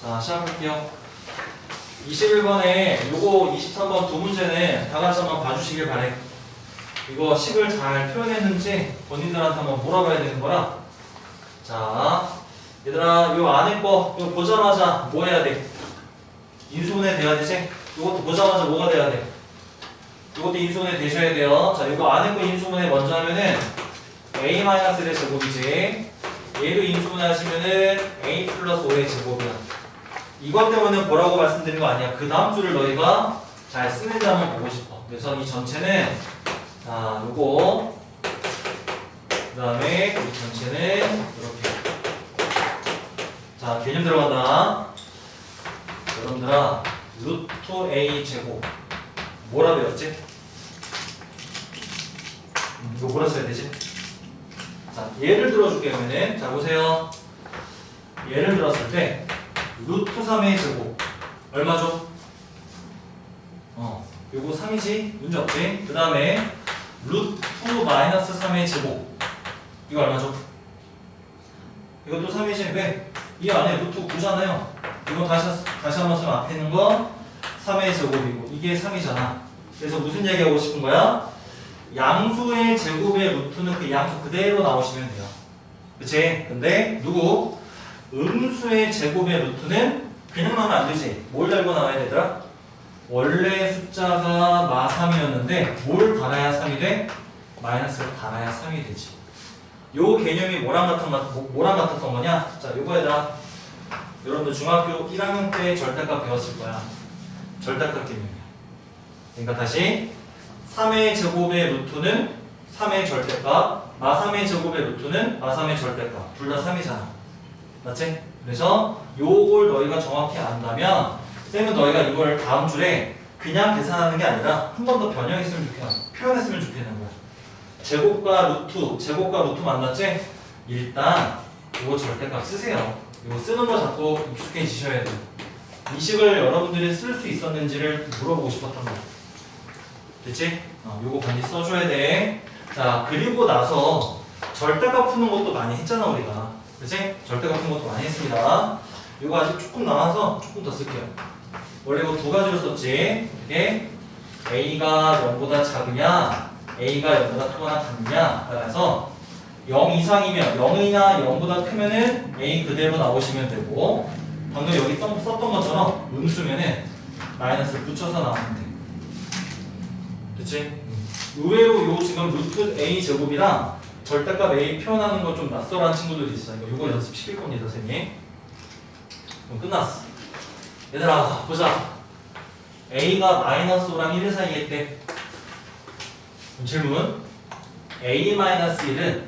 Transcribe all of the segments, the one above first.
자, 시작할게요. 21번에 요거 23번 두 문제는 다 같이 한번 봐주시길 바래. 이거 식을 잘 표현했는지 본인들한테 한번 물어봐야 되는 거라. 자, 얘들아, 요 안에 거, 요 보자마자 뭐 해야 돼? 인수분해 돼야 되지? 이것도 보자마자 뭐가 돼야 돼? 이것도 인수분해 되셔야 돼요. 자, 이거 안에 거 인수분해 먼저 하면은 a-의 제곱이지. 얘도 인수분해 하시면은 a 플러스 5의 제곱이야. 이것 때문에 뭐라고 말씀드린 거 아니야. 그 다음 줄을 너희가 잘 쓰는지 한번 보고 싶어. 그래서 이 전체는 자, 요거 그 다음에 이 전체는 이렇게 자, 개념 들어간다. 여러분들아, 루트 a 제곱 뭐라 배웠지? 음, 이거 뭐라 써야 되지? 자, 예를 들어줄게 그러면은 자 보세요. 예를 들었을 때 루트 3의 제곱 얼마죠? 어, 요거 3이지? 문제 없지? 그 다음에 루트 마이너스 3의 제곱 이거 얼마죠? 이것도 3이지? 왜? 이 안에 루트 9잖아요. 이거 다시, 다시 한번 쓰면 앞에 있는 거 3의 제곱이고 이게 3이잖아. 그래서 무슨 얘기하고 싶은 거야? 양수의 제곱의 루트는 그 양수 그대로 나오시면 돼요. 그치? 근데 누구? 음수의 제곱의 루트는 그냥 나오면 안 되지. 뭘 달고 나와야 되더라? 원래 숫자가 마 3이었는데 뭘 달아야 3이 돼? 마이너스를 달아야 3이 되지. 요 개념이 뭐랑 같은 거, 뭐- 뭐랑 같았던 거냐? 자, 요거 얘들아. 여러분들 중학교 1학년 때 절대값 배웠을 거야. 절대값 개념이야. 그러니까 다시 3의 제곱의 루트는 3의 절대값, 마 3의 제곱의 루트는 마 3의 절대값. 둘 다 3이잖아. 맞지? 그래서 요걸 너희가 정확히 안다면 쌤은 너희가 이걸 다음 줄에 그냥 계산하는 게 아니라 한 번 더 변형했으면 좋겠어. 표현했으면 좋겠는 거야. 제곱과 루트, 제곱과 루트 만났지? 일단 이거 절대값 쓰세요. 이거 쓰는 거 자꾸 익숙해지셔야 돼요. 이 식을 여러분들이 쓸 수 있었는지를 물어보고 싶었던 거야. 됐지? 어, 요거 반드시 써줘야 돼. 자, 그리고 나서 절대값 푸는 것도 많이 했잖아, 우리가. 그치? 절대값 푸는 것도 많이 했습니다. 요거 아직 조금 남아서 조금 더 쓸게요. 원래 이거 두 가지로 썼지. 이게 A가 0보다 작으냐, A가 0보다 크거나 같느냐. 따라서 0 이상이면 0이나 0보다 크면은 A 그대로 나오시면 되고 방금 여기 썼- 썼던 것처럼 음수면은 마이너스를 붙여서 나오면 돼. 그치? 의외로 요 지금 루트 A 제곱이랑 절대값 A 표현하는 거좀 낯설한 친구들이 있어. 이거 요거 연습시킬 겁니다, 선생님. 그럼 끝났어. 얘들아, 보자. A가 마이너스 5랑 1 사이에 있대. 그럼 질문. A 마이너스 1은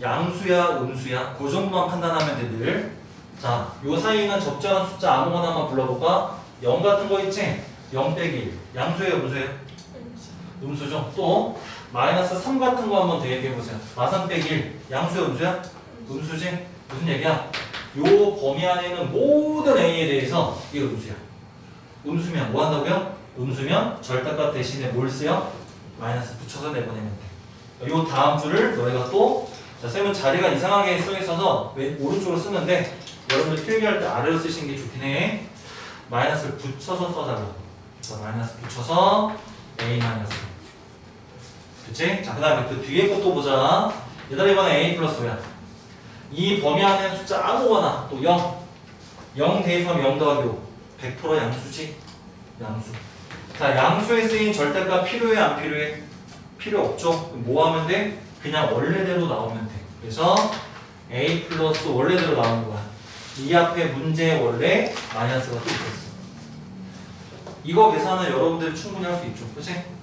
양수야, 음수야? 그 정도만 판단하면 돼, 늘. 자, 요 사이는 적절한 숫자 아무거나 한번 불러볼까? 0 같은 거 있지? 0 빼기 1. 양수예요, 음수예요? 음수죠. 또 마이너스 3 같은 거 한번 대입해 보세요. 마삼 빼기 1. 양수야, 음수야? 음수지? 무슨 얘기야? 요 범위 안에 있는 모든 A에 대해서 이게 음수야. 음수면 뭐 한다고요? 음수면 절대값 대신에 뭘 쓰여? 마이너스 붙여서 내보내면 돼. 요 다음 줄을 너희가 또 자, 쌤은 자리가 이상하게 써 있어서 왼 오른쪽으로 쓰는데 여러분들 필기할 때 아래로 쓰시는 게 좋긴 해. 마이너스를 붙여서 써달라고. 자, 마이너스 붙여서 A 마이너스. 그치? 자, 그 다음에 그 뒤에 것도 보자. 얘들아, 이번에 A 플러스 5야. 이 범위 안에 숫자 아무거나 또 0. 0 대입하면 0 더하기 5. 100% 양수지? 양수. 자, 양수에 쓰인 절대값 필요해, 안 필요해? 필요 없죠? 뭐 하면 돼? 그냥 원래대로 나오면 돼. 그래서 A 플러스 원래대로 나오는 거야. 이 앞에 문제 원래 마이너스가 또 있었어. 이거 계산은 여러분들이 충분히 할 수 있죠. 그치?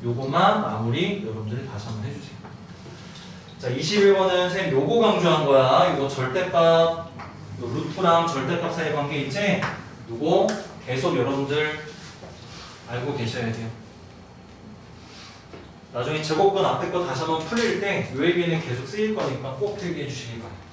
자, 요것만 마무리 여러분들이 다시 한번 해주세요. 자, 21번은 쌤 요거 강조한 거야. 이거 절대값, 요 루트랑 절대값 사이 관계 있지? 요거 계속 여러분들 알고 계셔야 돼요. 나중에 제곱권 앞에 거 다시 한번 풀릴 때 요 얘기는 계속 쓰일 거니까 꼭 필기해 주시기 바랍니다.